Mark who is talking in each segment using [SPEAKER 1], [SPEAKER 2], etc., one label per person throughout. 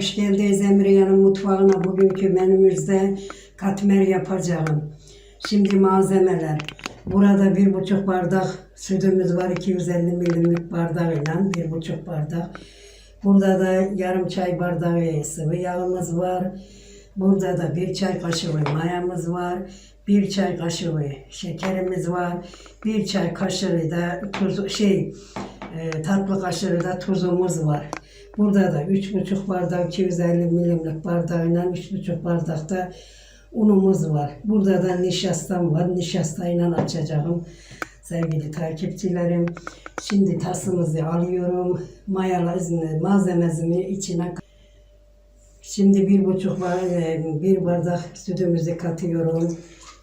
[SPEAKER 1] Hoş geldiniz Emriye'nin mutfağına. Bugünkü menümüzde katmer yapacağım. Şimdi malzemeler. Burada bir buçuk bardak sütümüz var. 250 milimlik bardağıyla bir buçuk bardak. Burada da yarım çay bardağı sıvı yağımız var. Burada da bir çay kaşığı mayamız var. Bir çay kaşığı şekerimiz var. Bir çay kaşığı da tuz şey e, tatlı kaşığı da tuzumuz var. Burada da üç buçuk bardak 250 milimlik bardağıyla üç buçuk bardakta unumuz var. Burada da nişastam var. Nişastayla açacağım sevgili takipçilerim. Şimdi tasımızı alıyorum. Mayalı malzemesini içine Şimdi bir buçuk e, bir bardak sütümüzü katıyorum.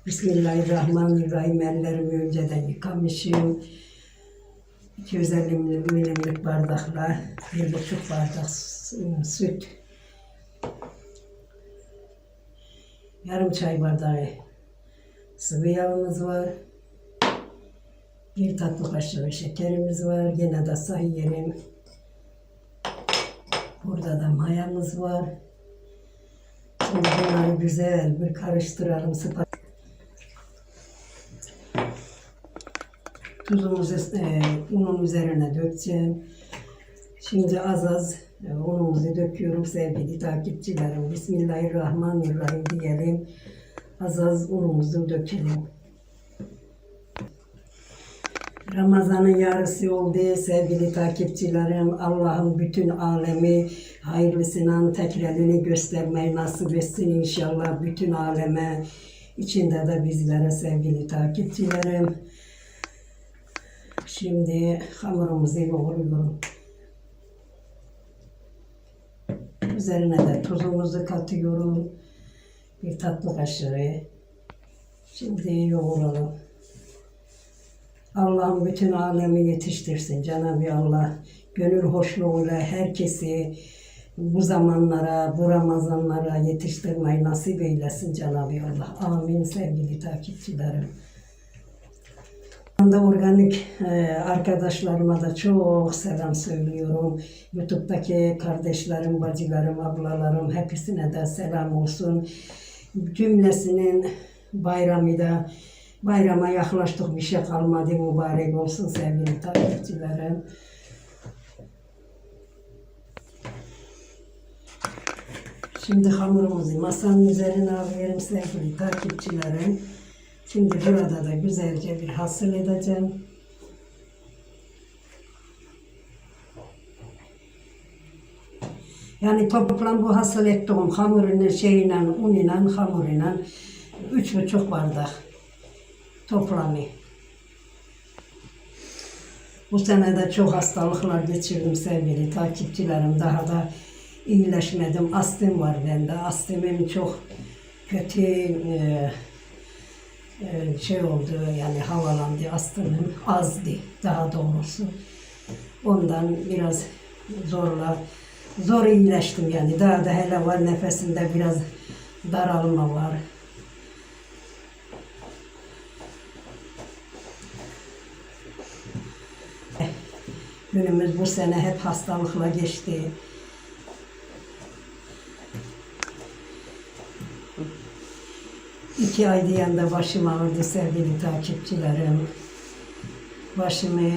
[SPEAKER 1] Bismillahirrahmanirrahim. Ellerimi önceden yıkamışım. 250 milimlik bardakla bir buçuk bardak s- süt. Yarım çay bardağı sıvı yağımız var. Bir tatlı kaşığı şekerimiz var. Yine de sayıyorum. Burada da mayamız var. Şimdi bunları güzel bir karıştıralım. Tuzumuzu e, unun üzerine dökeceğim. Şimdi az az e, unumuzu döküyorum sevgili takipçilerim. Bismillahirrahmanirrahim diyelim. Az az unumuzu dökelim. Ramazanın yarısı oldu sevgili takipçilerim. Allah'ın bütün alemi hayırlısından tekrarını göstermeyi nasip etsin inşallah bütün aleme. içinde de bizlere sevgili takipçilerim. Şimdi hamurumuzu yoğuruyorum. Üzerine de tuzumuzu katıyorum. Bir tatlı kaşığı. Şimdi yoğuralım. Allah'ın bütün alemi yetiştirsin Cenab-ı Allah. Gönül hoşluğuyla herkesi bu zamanlara, bu Ramazanlara yetiştirmeyi nasip eylesin Cenab-ı Allah. Amin sevgili takipçilerim. Anda organik e, arkadaşlarıma da çok selam söylüyorum. YouTube'daki kardeşlerim, bacılarım, ablalarım hepsine de selam olsun. Cümlesinin bayramı da bayrama yaklaştık bir şey kalmadı mübarek olsun sevgili takipçilerim. Şimdi hamurumuzu masanın üzerine alıyorum sevgili takipçilerim. Şimdi burada da güzelce bir hasıl edeceğim. Yani toplam bu hasıl ettiğim hamurun şeyle, unuyla, hamuruyla üç buçuk bardak toplamı. Bu sene de çok hastalıklar geçirdim sevgili takipçilerim. Daha da iyileşmedim. Astım var bende. Astımım çok kötü e, e, şey oldu yani havalandı astımım azdı daha doğrusu. Ondan biraz zorla zor iyileştim yani. Daha da hele var nefesimde biraz daralma var. Günümüz bu sene hep hastalıkla geçti. İki ay diyen de başım ağrıdı sevgili takipçilerim. Başımı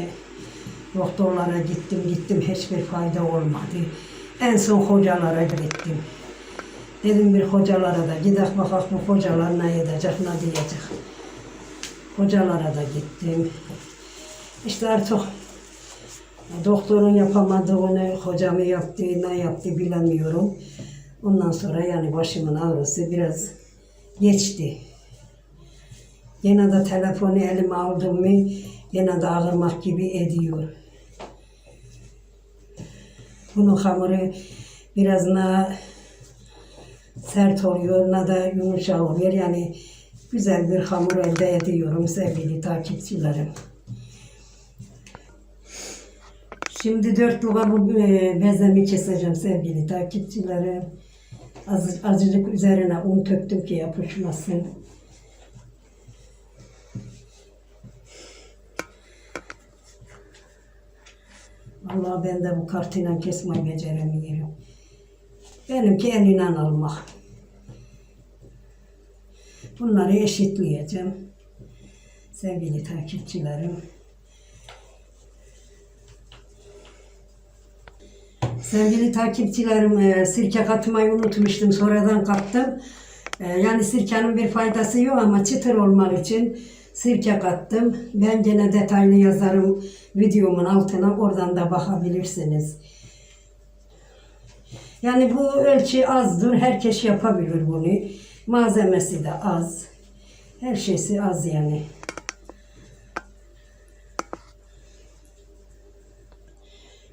[SPEAKER 1] doktorlara gittim gittim hiçbir fayda olmadı. En son hocalara gittim. Dedim bir hocalara da gidek bakak bu hocalar ne edecek ne diyecek. Hocalara da gittim. İşte artık doktorun yapamadığını hocamı yaptı, ne yaptı bilemiyorum. Ondan sonra yani başımın ağrısı biraz geçti. Yine de telefonu elime aldım mı yine de ağırmak gibi ediyor. Bunun hamuru biraz ne sert oluyor ne de yumuşak oluyor. Yani güzel bir hamur elde ediyorum sevgili takipçilerim. Şimdi dört luğa bu e, bezemi keseceğim sevgili takipçilerim. Az, azıcık üzerine un töktüm ki yapışmasın. Vallahi ben de bu kartıyla kesmeyi beceremiyorum. Benimki eliyle almak. Bunları eşitleyeceğim. Sevgili takipçilerim. Sevgili takipçilerim, e, sirke katmayı unutmuştum. Sonradan kattım. E, Yani sirkenin bir faydası yok ama çıtır olmak için sirke kattım. Ben gene detaylı yazarım videomun altına. Oradan da bakabilirsiniz. Yani bu ölçü azdır. Herkes yapabilir bunu. Malzemesi de az. Her şeysi az yani.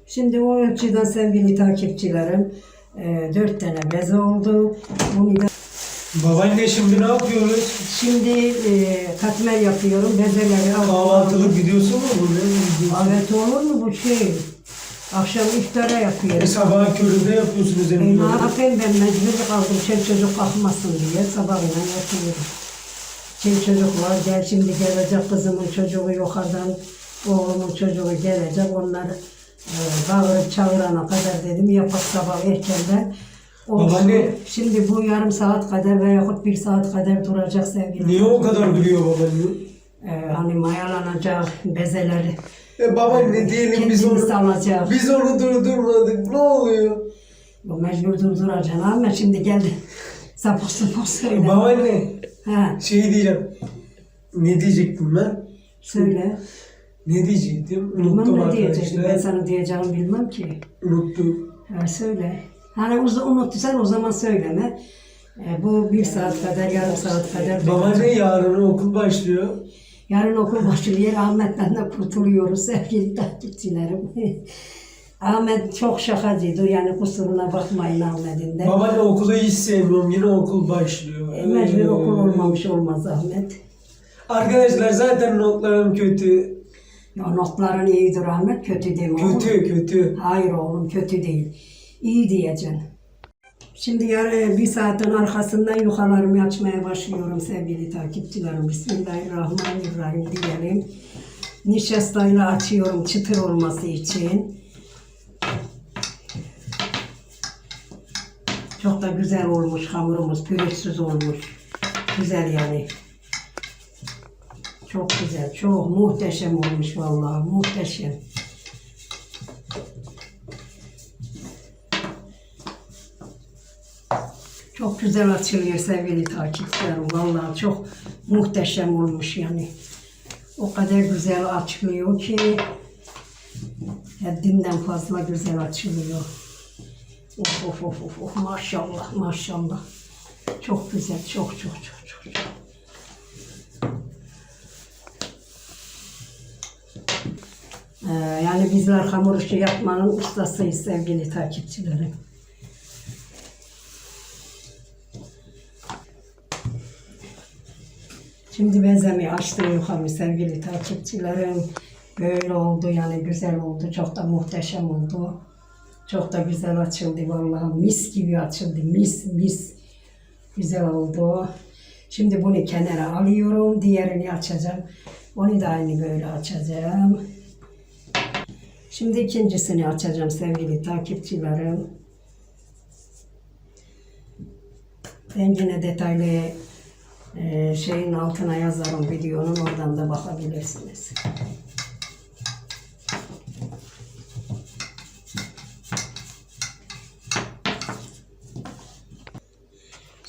[SPEAKER 1] Şimdi o ölçüden sevgili takipçilerim e, dört tane beze oldu. Bunu da
[SPEAKER 2] Babaanne şimdi ne yapıyoruz?
[SPEAKER 1] şimdi e, katmer yapıyorum. Bezeleri.
[SPEAKER 2] Kahvaltılık videosu mu bu? Ne videosu?
[SPEAKER 1] Evet olur mu bu şey? Akşam iftara
[SPEAKER 2] E,
[SPEAKER 1] yapıyoruz.
[SPEAKER 2] sabahın köründe yapıyorsunuz
[SPEAKER 1] E, ne
[SPEAKER 2] eminim.
[SPEAKER 1] yapayım ben mecbur kaldım çel çocuk kalkmasın diye sabahına yapıyorum. Çel çocuk var gel şimdi gelecek kızımın çocuğu yukarıdan oğlumun çocuğu gelecek onları e, bağırıp çağırana kadar dedim yapak sabah erkenden. Olsun.
[SPEAKER 2] Babaanne.
[SPEAKER 1] Şimdi bu yarım saat kadar veyahut bir saat kadar duracak sevgili.
[SPEAKER 2] Niye o kadar gülüyor babaanne?
[SPEAKER 1] E, hani mayalanacak bezeleri.
[SPEAKER 2] E babaanne diyelim biz
[SPEAKER 1] Kendimiz
[SPEAKER 2] onu,
[SPEAKER 1] alacağız.
[SPEAKER 2] biz onu durdurmadık. Ne oluyor?
[SPEAKER 1] Bu mecbur durduracaksın ama şimdi geldi. Sapık sapık söyle.
[SPEAKER 2] Babaanne
[SPEAKER 1] Ha,
[SPEAKER 2] şey diyeceğim. Ne diyecektim ben?
[SPEAKER 1] söyle.
[SPEAKER 2] Ne diyecektim?
[SPEAKER 1] Bilmem
[SPEAKER 2] Unuttum
[SPEAKER 1] ne diyecektim. Ben
[SPEAKER 2] arkadaşlar.
[SPEAKER 1] sana diyeceğimi bilmem ki.
[SPEAKER 2] Unuttum.
[SPEAKER 1] Ha, söyle. Hani unuttuysan o zaman söyleme. E, bu bir saat kadar, yarım saat kadar.
[SPEAKER 2] Babaanne yarın okul başlıyor.
[SPEAKER 1] Yarın okul başlıyor. Ahmet'ten de kurtuluyoruz sevgili takipçilerim. Ahmet çok şakacıydı. Yani kusuruna bakmayın Ahmet'in de.
[SPEAKER 2] Babaanne okulu hiç sevmiyorum. Yine okul başlıyor.
[SPEAKER 1] E, mecbur
[SPEAKER 2] Ee,
[SPEAKER 1] okul olmamış olmaz Ahmet.
[SPEAKER 2] Arkadaşlar zaten notlarım kötü.
[SPEAKER 1] Ya notların iyidir Ahmet, kötü oğlum.
[SPEAKER 2] Kötü kötü.
[SPEAKER 1] Hayır oğlum kötü değil. İyi diyeceksin. Şimdi yarı bir saatin arkasından yukalarımı açmaya başlıyorum sevgili takipçilerim. Bismillahirrahmanirrahim diyelim. Nişastayla açıyorum çıtır olması için. Çok da güzel olmuş hamurumuz, pürüzsüz olmuş. Güzel yani. Çok güzel, çok muhteşem olmuş vallahi, muhteşem. Çok güzel açılıyor sevgili takipçilerim. Vallahi çok muhteşem olmuş yani. O kadar güzel açılıyor ki haddinden fazla güzel açılıyor. Of of of of, of. maşallah maşallah. Çok güzel çok çok çok çok. çok. Ee, yani bizler hamur işi yapmanın ustasıyız sevgili takipçilerim. Şimdi bezemi açtım yukarı sevgili takipçilerim. Böyle oldu yani güzel oldu. Çok da muhteşem oldu. Çok da güzel açıldı vallahi. Mis gibi açıldı. Mis mis. Güzel oldu. Şimdi bunu kenara alıyorum. Diğerini açacağım. Onu da aynı böyle açacağım. Şimdi ikincisini açacağım sevgili takipçilerim. Ben yine detaylı e, şeyin altına yazarım videonun oradan da bakabilirsiniz.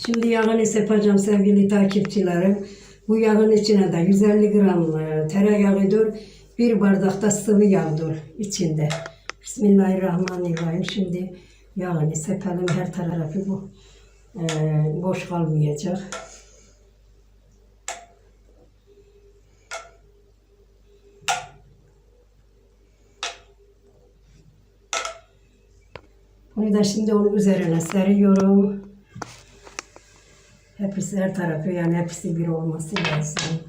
[SPEAKER 1] Şimdi yağını sepacağım sevgili takipçilerim. Bu yağın içine de 150 gram e, tereyağıdır. Bir bardak da sıvı yağdır içinde. Bismillahirrahmanirrahim. Şimdi yağını sepelim her tarafı bu e, boş kalmayacak. Bunu da şimdi onun üzerine seriyorum. Hepsi her tarafı yani hepsi bir olması lazım.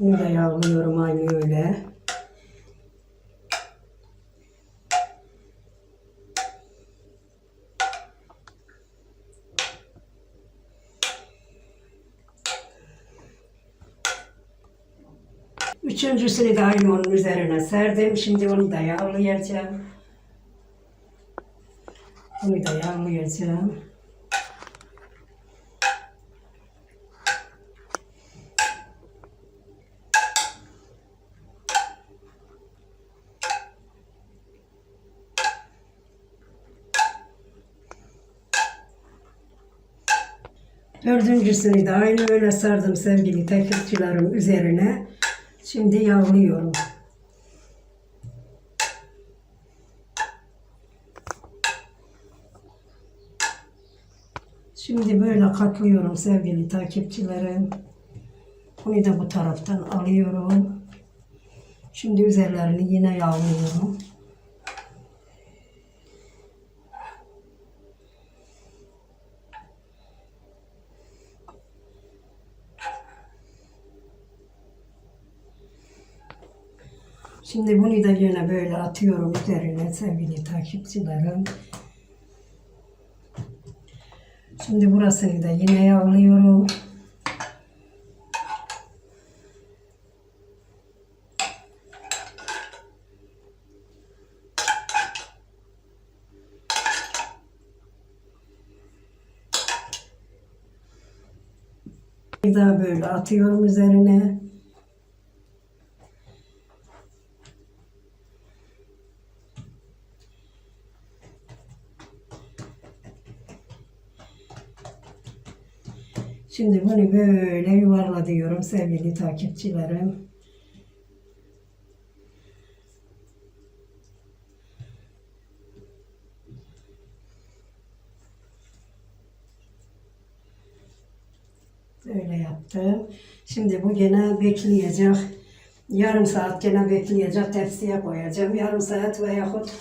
[SPEAKER 1] Bunu da yağlıyorum aynı öyle. Üçüncüsünü de aynı onun üzerine serdim. Şimdi onu da yağlayacağım. Bunu da yağlayacağım. Dördüncüsünü de aynı öyle sardım sevgili takipçilerim üzerine. Şimdi yağlıyorum. Şimdi böyle katlıyorum sevgili takipçilerim. Bunu da bu taraftan alıyorum. Şimdi üzerlerini yine yağlıyorum. Şimdi bunu da yine böyle atıyorum üzerine sevgili takipçilerim. Şimdi burasını da yine yağlıyorum. Bir daha böyle atıyorum üzerine. Şimdi bunu böyle yuvarla diyorum sevgili takipçilerim. Böyle yaptım. Şimdi bu gene bekleyecek. Yarım saat gene bekleyecek. Tepsiye koyacağım. Yarım saat veyahut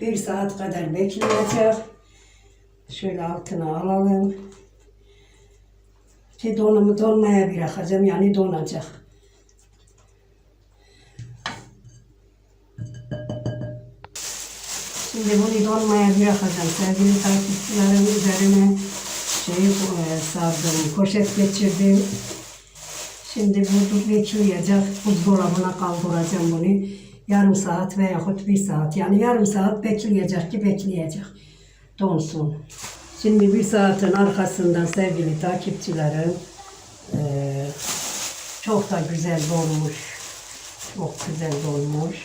[SPEAKER 1] bir saat kadar bekleyecek. Şöyle altına alalım ki donumu donmaya bırakacağım yani donacak. Şimdi bunu donmaya bırakacağım sevgili takipçilerim üzerine şey e, sardım, poşet geçirdim. Şimdi bu bekleyecek, buzdolabına kaldıracağım bunu. Yarım saat veyahut bir saat yani yarım saat bekleyecek ki bekleyecek donsun. Şimdi bir saatin arkasından sevgili takipçilerim eee, çok da güzel dolmuş. Çok güzel dolmuş.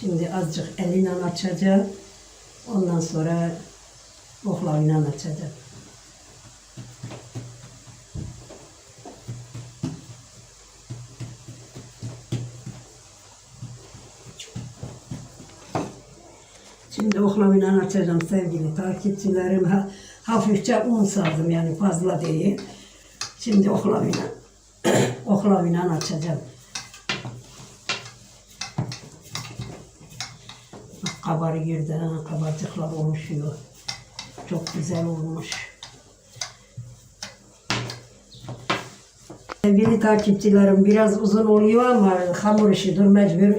[SPEAKER 1] Şimdi azıcık elinle açacağım. Ondan sonra oklavayla açacağım. Şimdi oklavayla açacağım sevgili takipçilerim. Ha, hafifçe un sardım yani fazla değil. Şimdi oklavayla oklavayla açacağım. Bak kabarı girdi ha, kabarcıklar oluşuyor. Çok güzel olmuş. Sevgili takipçilerim biraz uzun oluyor ama hamur işidir mecbur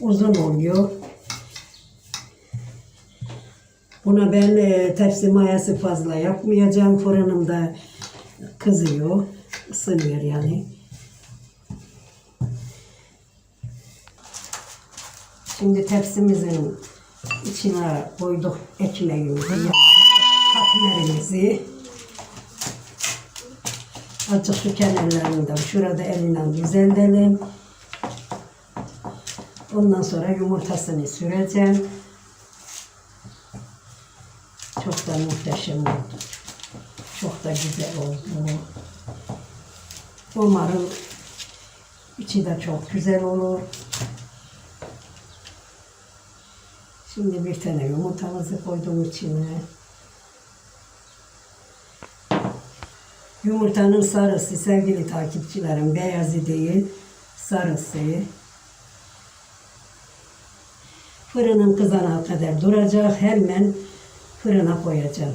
[SPEAKER 1] uzun oluyor. Buna ben e, tepsi mayası fazla yapmayacağım. Fırınımda kızıyor, ısınıyor yani. Şimdi tepsimizin içine koyduk ekmeğimizi, katmerimizi. Azıcık şu kenarlarından, şurada elinden düzeltelim. Ondan sonra yumurtasını süreceğim. Çok da muhteşem oldu. Çok da güzel oldu. Umarım içi de çok güzel olur. Şimdi bir tane yumurtamızı koydum içine. Yumurtanın sarısı sevgili takipçilerim beyazı değil sarısı. Fırının kızana kadar duracak hemen fırına koyacağım.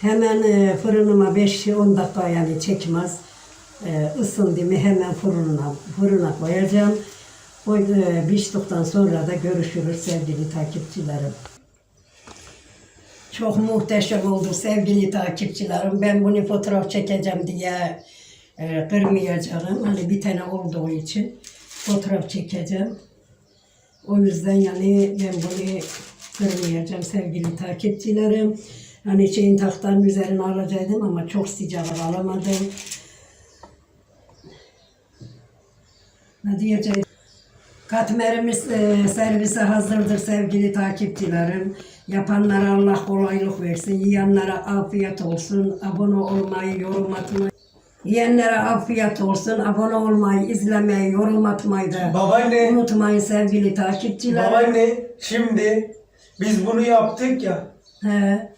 [SPEAKER 1] Hemen e, fırınıma 5-10 dakika yani çekmez. E, ısındı mı hemen fırına, fırına koyacağım. O e, piştikten sonra da görüşürüz sevgili takipçilerim. Çok muhteşem oldu sevgili takipçilerim. Ben bunu fotoğraf çekeceğim diye e, kırmayacağım. Hani bir tane olduğu için fotoğraf çekeceğim. O yüzden yani ben bunu kırmayacağım sevgili takipçilerim. Hani şeyin tahtanın üzerine alacaktım ama çok sıcak alamadım. Ne diyeceğim? Katmerimiz e, servise hazırdır sevgili takipçilerim. Yapanlara Allah kolaylık versin. Yiyenlere afiyet olsun. Abone olmayı, yorum atmayı. Yiyenlere afiyet olsun. Abone olmayı, izlemeyi, yorum atmayı da
[SPEAKER 2] Babaanne,
[SPEAKER 1] unutmayın sevgili takipçilerim.
[SPEAKER 2] babaanne şimdi biz bunu yaptık ya.
[SPEAKER 1] He.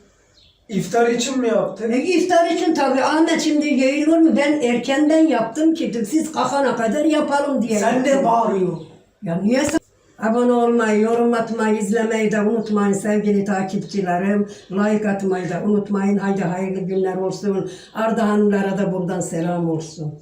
[SPEAKER 2] İftar için mi yaptık?
[SPEAKER 1] E, iftar için tabii Ahmet şimdi yayılır mı? Ben erkenden yaptım ki siz kalkana kadar yapalım diye.
[SPEAKER 2] Sen de bağırıyorsun.
[SPEAKER 1] Ya niye sen- Abone olmayı, yorum atmayı, izlemeyi de unutmayın sevgili takipçilerim. Like atmayı da unutmayın. Haydi hayırlı günler olsun. Ardahanlılara da buradan selam olsun.